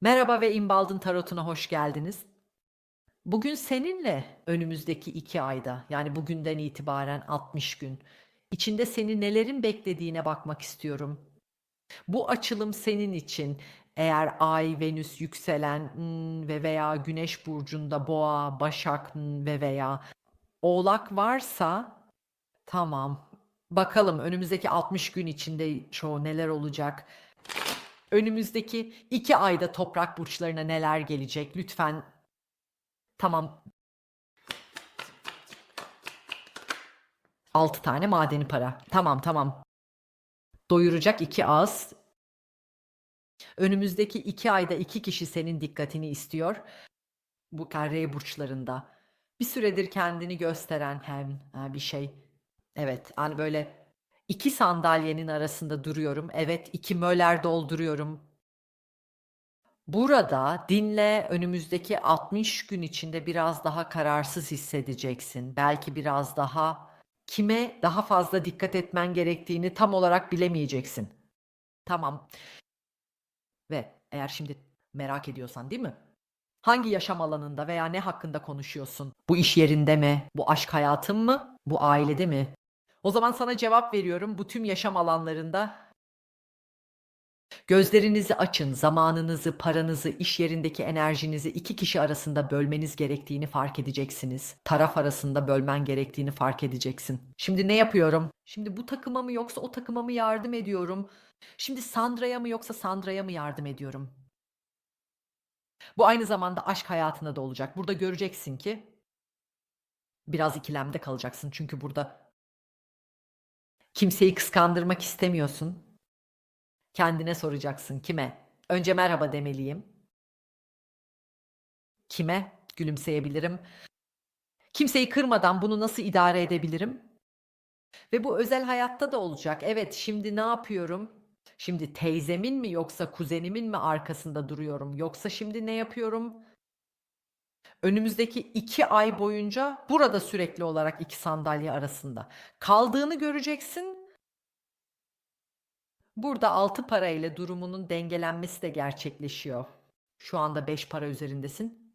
Merhaba ve İmbaldın Tarot'una hoş geldiniz. Bugün seninle önümüzdeki 2 ayda, yani bugünden itibaren 60 gün, içinde seni nelerin beklediğine bakmak istiyorum. Bu açılım senin için eğer Ay, Venüs, yükselen ve veya Güneş burcunda Boğa, Başak, ve veya Oğlak varsa tamam. Bakalım önümüzdeki 60 gün içinde şu neler olacak? Önümüzdeki 2 ayda toprak burçlarına neler gelecek? Lütfen Tamam. 6 tane madeni para. Tamam, tamam. Doyuracak 2 ağız. Önümüzdeki 2 ayda 2 kişi senin dikkatini istiyor. Bu R burçlarında. Bir süredir kendini gösteren hem bir şey. Evet, hani böyle 2 sandalyenin arasında duruyorum. Evet, 2 möler dolduruyorum. Burada dinle önümüzdeki 60 gün içinde biraz daha kararsız hissedeceksin. Belki biraz daha kime daha fazla dikkat etmen gerektiğini tam olarak bilemeyeceksin. Tamam. Ve eğer şimdi merak ediyorsan değil mi? Hangi yaşam alanında veya ne hakkında konuşuyorsun? Bu iş yerinde mi? Bu aşk hayatın mı? Bu ailede mi? O zaman sana cevap veriyorum. Bu tüm yaşam alanlarında Gözlerinizi açın, zamanınızı, paranızı, iş yerindeki enerjinizi iki kişi arasında bölmeniz gerektiğini fark edeceksiniz. Taraf arasında bölmen gerektiğini fark edeceksin. Şimdi ne yapıyorum? Şimdi bu takıma mı yoksa o takıma mı yardım ediyorum? Şimdi Sandra'ya mı yoksa Sandra'ya mı yardım ediyorum? Bu aynı zamanda aşk hayatında da olacak. Burada göreceksin ki biraz ikilemde kalacaksın. Çünkü burada kimseyi kıskandırmak istemiyorsun. Kendine soracaksın. Kime? Önce merhaba demeliyim. Kime? Gülümseyebilirim. Kimseyi kırmadan bunu nasıl idare edebilirim? Ve bu özel hayatta da olacak. Evet, şimdi ne yapıyorum? Şimdi teyzemin mi yoksa kuzenimin mi arkasında duruyorum? Yoksa şimdi ne yapıyorum? Önümüzdeki 2 ay boyunca burada sürekli olarak 2 sandalye arasında kaldığını göreceksin Burada 6 para ile durumunun dengelenmesi de gerçekleşiyor. Şu anda 5 para üzerindesin.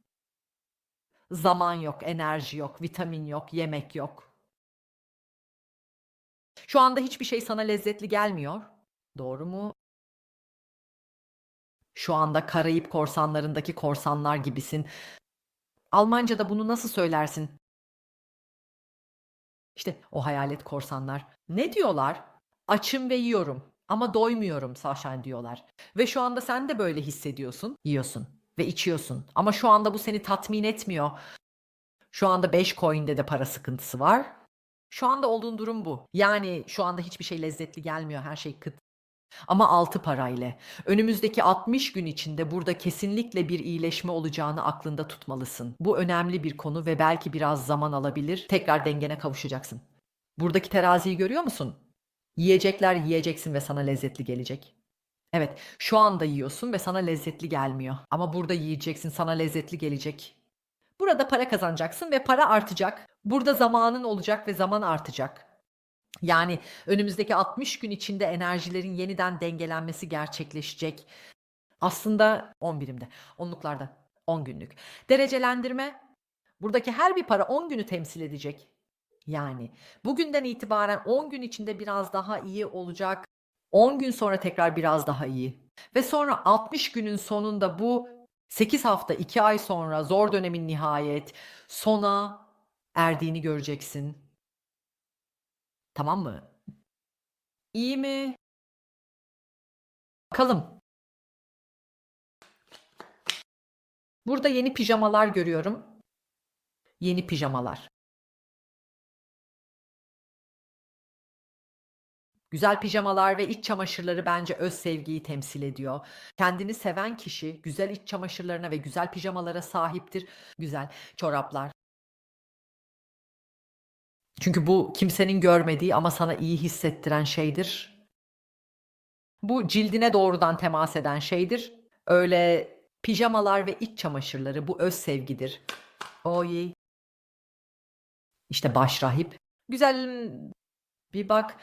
Zaman yok, enerji yok, vitamin yok, yemek yok. Şu anda hiçbir şey sana lezzetli gelmiyor. Doğru mu? Şu anda Karayip korsanlarındaki korsanlar gibisin. Almanca'da bunu nasıl söylersin? İşte o hayalet korsanlar. Ne diyorlar? Açım ve yiyorum. Ama doymuyorum Saşen diyorlar. Ve şu anda sen de böyle hissediyorsun. Yiyorsun ve içiyorsun. Ama şu anda bu seni tatmin etmiyor. Şu anda 5 coin'de de para sıkıntısı var. Şu anda olduğun durum bu. Yani şu anda hiçbir şey lezzetli gelmiyor. Her şey kıt. Ama altı parayla. Önümüzdeki 60 gün içinde burada kesinlikle bir iyileşme olacağını aklında tutmalısın. Bu önemli bir konu ve belki biraz zaman alabilir. Tekrar dengene kavuşacaksın. Buradaki teraziyi görüyor musun? Yiyecekler yiyeceksin ve sana lezzetli gelecek. Evet, şu anda yiyorsun ve sana lezzetli gelmiyor. Ama burada yiyeceksin, sana lezzetli gelecek. Burada para kazanacaksın ve para artacak. Burada zamanın olacak ve zaman artacak. Yani önümüzdeki 60 gün içinde enerjilerin yeniden dengelenmesi gerçekleşecek. Aslında 10 birimde, onluklarda 10 günlük. Derecelendirme buradaki her bir para 10 günü temsil edecek. Yani bugünden itibaren 10 gün içinde biraz daha iyi olacak. 10 gün sonra tekrar biraz daha iyi. Ve sonra 60 günün sonunda bu 8 hafta 2 ay sonra zor dönemin nihayet sona erdiğini göreceksin. Tamam mı? İyi mi? Bakalım. Burada yeni pijamalar görüyorum. Yeni pijamalar. Güzel pijamalar ve iç çamaşırları bence öz sevgiyi temsil ediyor. Kendini seven kişi güzel iç çamaşırlarına ve güzel pijamalara sahiptir. Güzel çoraplar. Çünkü bu kimsenin görmediği ama sana iyi hissettiren şeydir. Bu cildine doğrudan temas eden şeydir. Öyle pijamalar ve iç çamaşırları bu öz sevgidir. Oy. İşte başrahip. Güzel bir bak.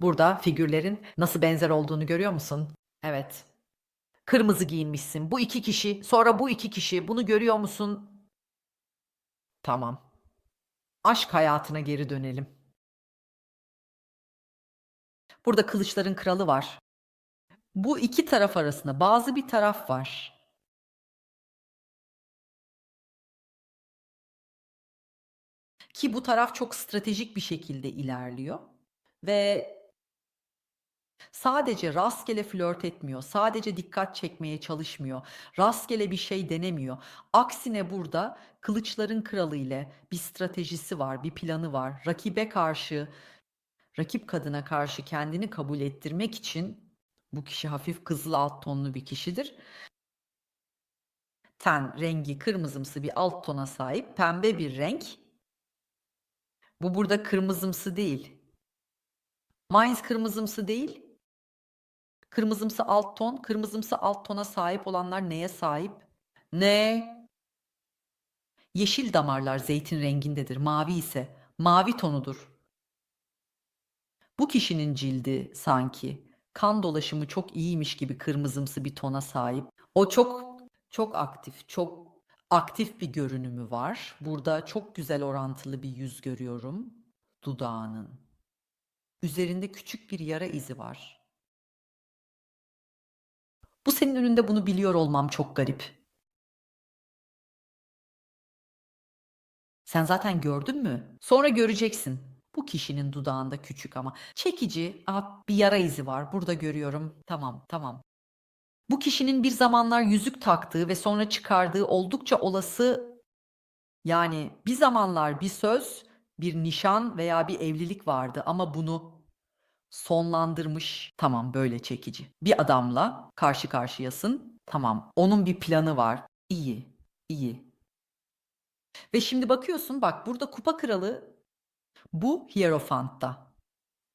Burada figürlerin nasıl benzer olduğunu görüyor musun? Evet. Kırmızı giyinmişsin. Bu iki kişi, sonra bu iki kişi. Bunu görüyor musun? Tamam. Aşk hayatına geri dönelim. Burada kılıçların kralı var. Bu iki taraf arasında bazı bir taraf var. Ki bu taraf çok stratejik bir şekilde ilerliyor ve sadece rastgele flört etmiyor, sadece dikkat çekmeye çalışmıyor, rastgele bir şey denemiyor. Aksine burada kılıçların kralı ile bir stratejisi var, bir planı var. Rakibe karşı, rakip kadına karşı kendini kabul ettirmek için bu kişi hafif kızıl alt tonlu bir kişidir. Ten rengi kırmızımsı bir alt tona sahip, pembe bir renk. Bu burada kırmızımsı değil. Mainz kırmızımsı değil. Kırmızımsı alt ton, kırmızımsı alt tona sahip olanlar neye sahip? Ne? Yeşil damarlar zeytin rengindedir. Mavi ise mavi tonudur. Bu kişinin cildi sanki kan dolaşımı çok iyiymiş gibi kırmızımsı bir tona sahip. O çok çok aktif, çok aktif bir görünümü var. Burada çok güzel orantılı bir yüz görüyorum dudağının. Üzerinde küçük bir yara izi var. Bu senin önünde bunu biliyor olmam çok garip. Sen zaten gördün mü? Sonra göreceksin. Bu kişinin dudağında küçük ama çekici aa, bir yara izi var. Burada görüyorum. Tamam, tamam. Bu kişinin bir zamanlar yüzük taktığı ve sonra çıkardığı oldukça olası yani bir zamanlar bir söz, bir nişan veya bir evlilik vardı ama bunu sonlandırmış. Tamam böyle çekici. Bir adamla karşı karşıyasın. Tamam. Onun bir planı var. İyi. iyi. Ve şimdi bakıyorsun bak burada kupa kralı bu Hierophant'ta.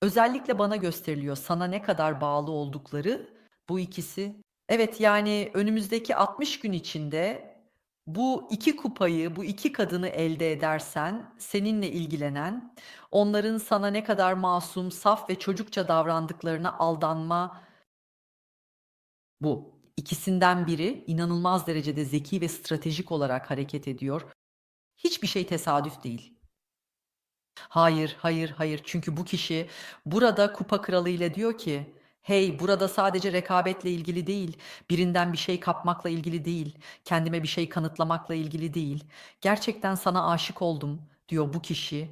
Özellikle bana gösteriliyor sana ne kadar bağlı oldukları bu ikisi. Evet yani önümüzdeki 60 gün içinde bu iki kupayı, bu iki kadını elde edersen seninle ilgilenen, onların sana ne kadar masum, saf ve çocukça davrandıklarına aldanma bu. İkisinden biri inanılmaz derecede zeki ve stratejik olarak hareket ediyor. Hiçbir şey tesadüf değil. Hayır, hayır, hayır. Çünkü bu kişi burada kupa kralı ile diyor ki, hey burada sadece rekabetle ilgili değil, birinden bir şey kapmakla ilgili değil, kendime bir şey kanıtlamakla ilgili değil. Gerçekten sana aşık oldum diyor bu kişi.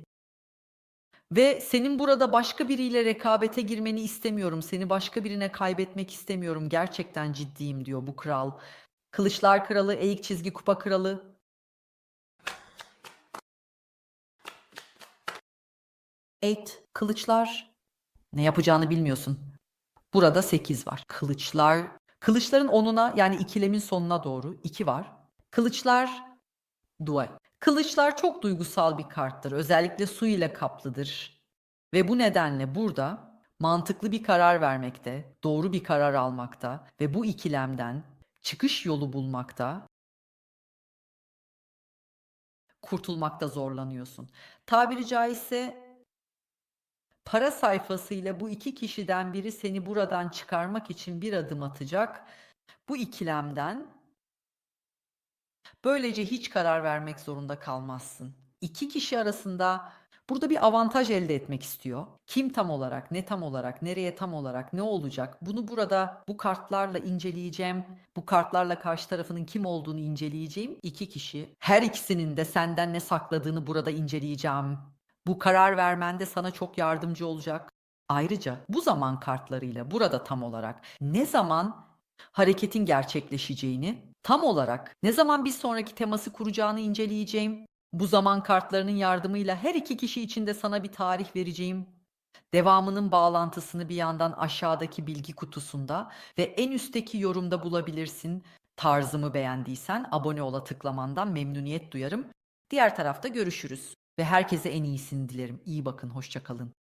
Ve senin burada başka biriyle rekabete girmeni istemiyorum. Seni başka birine kaybetmek istemiyorum. Gerçekten ciddiyim diyor bu kral. Kılıçlar kralı, eğik çizgi kupa kralı. Eight, kılıçlar. Ne yapacağını bilmiyorsun. Burada 8 var. Kılıçlar. Kılıçların onuna yani ikilemin sonuna doğru 2 var. Kılıçlar dual. Kılıçlar çok duygusal bir karttır. Özellikle su ile kaplıdır. Ve bu nedenle burada mantıklı bir karar vermekte, doğru bir karar almakta ve bu ikilemden çıkış yolu bulmakta kurtulmakta zorlanıyorsun. Tabiri caizse para sayfasıyla bu iki kişiden biri seni buradan çıkarmak için bir adım atacak. Bu ikilemden böylece hiç karar vermek zorunda kalmazsın. İki kişi arasında burada bir avantaj elde etmek istiyor. Kim tam olarak, ne tam olarak, nereye tam olarak, ne olacak? Bunu burada bu kartlarla inceleyeceğim. Bu kartlarla karşı tarafının kim olduğunu inceleyeceğim. İki kişi. Her ikisinin de senden ne sakladığını burada inceleyeceğim. Bu karar vermende sana çok yardımcı olacak. Ayrıca bu zaman kartlarıyla burada tam olarak ne zaman hareketin gerçekleşeceğini, tam olarak ne zaman bir sonraki teması kuracağını inceleyeceğim. Bu zaman kartlarının yardımıyla her iki kişi için de sana bir tarih vereceğim. Devamının bağlantısını bir yandan aşağıdaki bilgi kutusunda ve en üstteki yorumda bulabilirsin. Tarzımı beğendiysen abone ola tıklamandan memnuniyet duyarım. Diğer tarafta görüşürüz ve herkese en iyisini dilerim. İyi bakın, hoşça kalın.